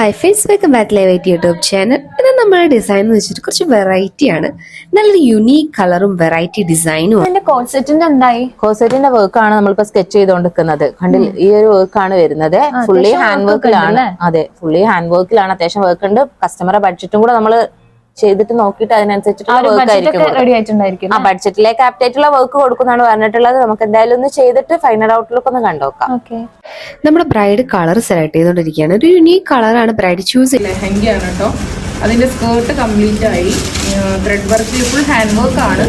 Hi face welcome back ലൈവൈറ്റ് YouTube channel ഇത് നമ്മുടെ ഡിസൈൻ എന്ന് വെച്ചിട്ട് കുറച്ച് വെറൈറ്റി ആണ്. നല്ലൊരു യുണീക് കളറും വെറൈറ്റി ഡിസൈനും അതിന്റെ കോൺസെപ്റ്റിന്റെ എന്തായി? കോസറ്റിന്റെ വർക്കാണ് നമ്മളിപ്പോ സ്കെച്ച് ചെയ്തുകൊണ്ടിരിക്കുന്നത് കണ്ടില്ല? ഈ ഒരു വർക്കാണ് വരുന്നത്. ഫുള്ളി ഹാൻഡ് വർക്കിലാണ് അതെ ഫുള്ളി ഹാൻഡ് വർക്കിലാണ് അത്യാവശ്യം വർക്ക് ഉണ്ട്. കസ്റ്റമറെ ബഡ്ജറ്റും കൂടെ നമ്മൾ ചെയ്തിട്ട് നോക്കിയിട്ട് അതിനനുസരിച്ചിട്ടുള്ള ഒരു വർക്ക് ആയിരിക്കും ആ ബഡ്ജറ്റിലേക്ക് ആപ്റ്റ് ആയിട്ടുള്ള വർക്ക് കൊടുക്കുന്നതാണ് പറഞ്ഞിട്ടുള്ളത്. നമുക്ക് എന്തായാലും ഒന്ന് ചെയ്തിട്ട് ഫൈനൽ ഔട്ട്ലുക്ക് ഒന്ന് കണ്ടോക്കാം ഓക്കെ. നമ്മുടെ ബ്രൈഡ് കളർ സെലക്ട് ചെയ്തുകൊണ്ടിരിക്കുകയാണ്. ഒരു യുണീക് കളറാണ് ബ്രൈഡ് ചൂസ് ലെഹങ്കയാണ് കേട്ടോ. അതിന്റെ സ്കേർട്ട് കംപ്ലീറ്റ് ആയി. Thread work full hand work ആണ്.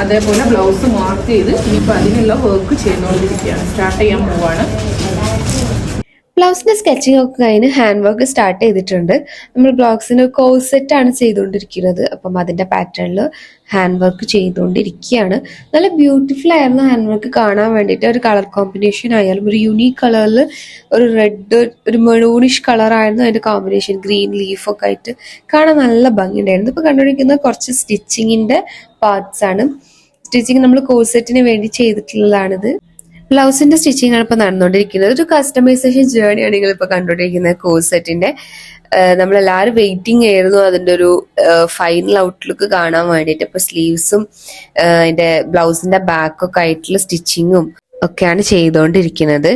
അതേപോലെ ബ്ലൗസ് മാർക്ക് ചെയ്ത് ഇനിയിപ്പോൾ അതിനുള്ള വർക്ക് ചെയ്തുകൊണ്ടിരിക്കുകയാണ്. സ്റ്റാർട്ട് ചെയ്യാൻ പോവാണ്. ബ്ലൗസിന്റെ സ്കെച്ചിങ് ഒക്കെ കഴിഞ്ഞ് ഹാൻഡ് വർക്ക് സ്റ്റാർട്ട് ചെയ്തിട്ടുണ്ട്. നമ്മൾ ബ്ലൗസിന് കോസെറ്റ് ആണ് ചെയ്തുകൊണ്ടിരിക്കുന്നത്. അപ്പം അതിന്റെ പാറ്റേണിൽ ഹാൻഡ് വർക്ക് ചെയ്തുകൊണ്ടിരിക്കുകയാണ്. നല്ല ബ്യൂട്ടിഫുൾ ആയിരുന്നു ഹാൻഡ് വർക്ക് കാണാൻ വേണ്ടിയിട്ട്. ഒരു കളർ കോമ്പിനേഷൻ ആയാലും ഒരു യുണീക് കളറിൽ ഒരു റെഡ് ഒരു മെറൂണിഷ് കളറായിരുന്നു അതിന്റെ കോമ്പിനേഷൻ. ഗ്രീൻ ലീഫ് ഒക്കെ ആയിട്ട് കാണാൻ നല്ല ഭംഗിയുണ്ടായിരുന്നു. ഇപ്പൊ കണ്ടുപിടിക്കുന്ന കുറച്ച് സ്റ്റിച്ചിങ്ങിന്റെ പാർട്സ് ആണ് സ്റ്റിച്ചിങ് നമ്മൾ കോസെറ്റിന് വേണ്ടി ചെയ്തിട്ടുള്ളതാണിത്. ബ്ലൗസിന്റെ സ്റ്റിച്ചിങ് ആണ് ഇപ്പൊ നടന്നുകൊണ്ടിരിക്കുന്നത്. ഒരു കസ്റ്റമൈസേഷൻ ജേർണിയാണ് നിങ്ങൾ ഇപ്പൊ കണ്ടുകൊണ്ടിരിക്കുന്നത് കോസെറ്റിന്റെ നമ്മളെല്ലാവരും വെയിറ്റിംഗ് ആയിരുന്നു അതിന്റെ ഒരു ഫൈനൽ ഔട്ട്ലുക്ക് കാണാൻ വേണ്ടിയിട്ട്. ഇപ്പൊ സ്ലീവ്സും അതിന്റെ ബ്ലൗസിന്റെ ബാക്കൊക്കെ ആയിട്ടുള്ള സ്റ്റിച്ചിങ്ങും ഒക്കെയാണ് ചെയ്തുകൊണ്ടിരിക്കുന്നത്.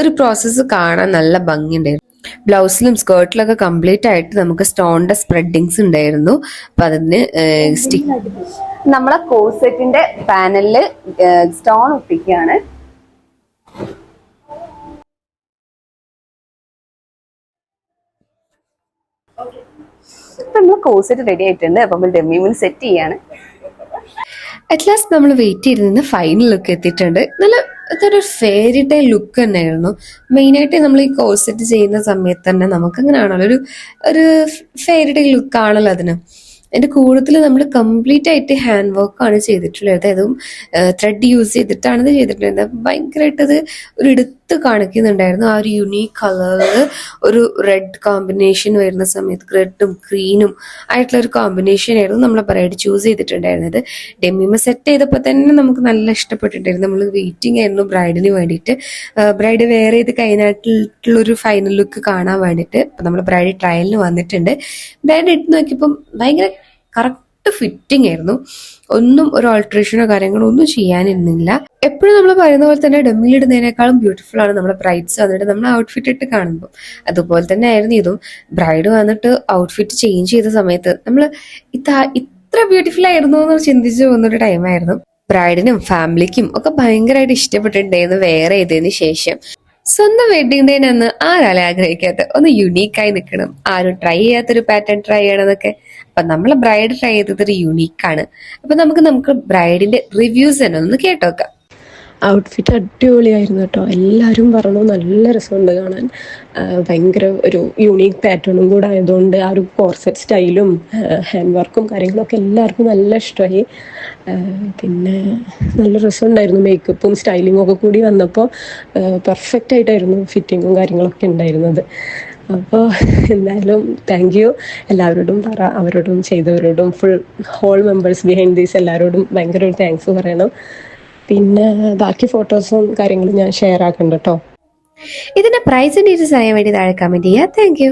ഒരു പ്രോസസ്സ് കാണാൻ നല്ല ഭംഗിയുണ്ടായിരുന്നു. ബ്ലൗസിലും സ്കേർട്ടിലൊക്കെ കംപ്ലീറ്റ് ആയിട്ട് നമുക്ക് സ്റ്റോണിന്റെ സ്പ്രെഡിങ്സ് ഉണ്ടായിരുന്നു. അപ്പൊ അതിന് നമ്മളെ കോസെറ്റിന്റെ പാനലിൽ സ്റ്റോൺ ഒട്ടിക്കുകയാണ്. നമ്മൾ കോസെറ്റ് റെഡി ആയിട്ടുണ്ട്. നമ്മൾ സെറ്റ് അറ്റ് നമ്മൾ വെയിറ്റ് ചെയ്തിരുന്ന ഫൈനൽ ലുക്ക് എത്തിയിട്ടുണ്ട്. നല്ല അതൊരു ഫെയറി ടൈൽ ലുക്ക് തന്നെയായിരുന്നു. മെയിനായിട്ട് നമ്മൾ ഈ കോഴ്സെറ്റ് ചെയ്യുന്ന സമയത്ത് തന്നെ നമുക്ക് അങ്ങനെ ആണല്ലോ ഒരു ഒരു ഫെയറി ലുക്ക് ആണല്ലോ അതിന്. അതിന്റെ കൂടുതൽ നമ്മൾ കംപ്ലീറ്റ് ആയിട്ട് ഹാൻഡ് വർക്ക് ആണ് ചെയ്തിട്ടുള്ളത്. അതും ത്രെഡ് യൂസ് ചെയ്തിട്ടാണ് ഇത് അപ്പൊ ഭയങ്കരമായിട്ട് അത് ഒരു എടുത്ത് കാണിക്കുന്നുണ്ടായിരുന്നു. ആ ഒരു യുണീക് കളറിൽ ഒരു റെഡ് കോമ്പിനേഷൻ വരുന്ന സമയത്ത് റെഡും ഗ്രീനും ആയിട്ടുള്ള ഒരു കോമ്പിനേഷൻ ആയിരുന്നു നമ്മൾ ബ്രൈഡ് ചൂസ് ചെയ്തിട്ടുണ്ടായിരുന്നത്. ഡെമിമ സെറ്റ് ചെയ്തപ്പോൾ തന്നെ നമുക്ക് നല്ല ഇഷ്ടപ്പെട്ടിട്ടുണ്ടായിരുന്നു. നമ്മൾ വെയിറ്റിംഗ് ആയിരുന്നു ബ്രൈഡിന് വേണ്ടിയിട്ട്. ബ്രൈഡ് വേറെ ഇത് കഴിഞ്ഞിട്ടുള്ളൊരു ഫൈനൽ ലുക്ക് കാണാൻ വേണ്ടിയിട്ട്. നമ്മൾ ബ്രൈഡ് ട്രയലിന് വന്നിട്ടുണ്ട്. ബ്രൈഡ് ഇട്ട് നോക്കിയപ്പം ഭയങ്കര കറക്റ്റ് ഫിറ്റിംഗ് ആയിരുന്നു. ഒന്നും ഒരു ഓൾട്രേഷനോ കാര്യങ്ങളോ ഒന്നും ചെയ്യാനിരുന്നില്ല. എപ്പോഴും നമ്മൾ പറയുന്ന പോലെ തന്നെ ഡെമ്മിൽ ഇടുന്നതിനേക്കാളും ബ്യൂട്ടിഫുൾ ആണ് നമ്മുടെ ബ്രൈഡ്സ് വന്നിട്ട് നമ്മൾ ഔട്ട്ഫിറ്റ് ഇട്ട് കാണുമ്പോൾ അതുപോലെ തന്നെ ആയിരുന്നു ഇതും. ബ്രൈഡ് വന്നിട്ട് ഔട്ട്ഫിറ്റ് ചേഞ്ച് ചെയ്ത സമയത്ത് നമ്മൾ ഇത്ര ഇത്ര ബ്യൂട്ടിഫുൾ ആയിരുന്നു എന്ന് ചിന്തിച്ചു പോകുന്നൊരു ടൈമായിരുന്നു ബ്രൈഡിനും ഫാമിലിക്കും ഒക്കെ ഭയങ്കരമായിട്ട് ഇഷ്ടപ്പെട്ടിട്ടുണ്ടായിരുന്നു വേറെ ഇതിന് ശേഷം. സ്വന്തം വെഡിങ് ഡേ അന്ന് ആരാളെ ആഗ്രഹിക്കാത്ത ഒന്ന് യുണീക്കായി നിൽക്കണം. ആരും ട്രൈ ചെയ്യാത്തൊരു പാറ്റേൺ ട്രൈ ചെയ്യണമെന്നൊക്കെ അപ്പൊ നമ്മളെ ബ്രൈഡ് ട്രൈ ചെയ്തത് ഒരു യുണീക്കാണ് അപ്പൊ നമുക്ക് നമുക്ക് ബ്രൈഡിന്റെ റിവ്യൂസ് തന്നെ ഒന്ന് കേട്ടോക്കാം. ഔട്ട്ഫിറ്റ് അടിപൊളിയായിരുന്നു കേട്ടോ. എല്ലാവരും പറഞ്ഞു നല്ല രസമുണ്ട് കാണാൻ. ഭയങ്കര ഒരു യൂണീക്ക് പാറ്റേണും കൂടെ ആയതുകൊണ്ട് ആ ഒരു കോർസെറ്റ് സ്റ്റൈലും ഹാൻഡ് വർക്കും കാര്യങ്ങളൊക്കെ എല്ലാവർക്കും നല്ല ഇഷ്ടമായി. പിന്നെ നല്ല രസമുണ്ടായിരുന്നു മേക്കപ്പും സ്റ്റൈലിങ്ങും ഒക്കെ കൂടി വന്നപ്പോൾ പെർഫെക്റ്റ് ആയിട്ടായിരുന്നു ഫിറ്റിങ്ങും കാര്യങ്ങളൊക്കെ ഉണ്ടായിരുന്നത്. അപ്പോൾ എന്തായാലും താങ്ക് യു എല്ലാവരോടും പറ അവരോടും ചെയ്തവരോടും full whole members behind these എല്ലാവരോടും ഭയങ്കര ഒരു താങ്ക്സ് പറയണം. പിന്നെ ബാക്കി ഫോട്ടോസും കാര്യങ്ങളും ഞാൻ ഷെയർ ആക്കണ്ട കേട്ടോ ഇതിന്റെ പ്രൈസ് ഡീറ്റെയിൽസ് അറിയാൻ വേണ്ടി താഴെ കമന്റ് ചെയ്യുക താങ്ക്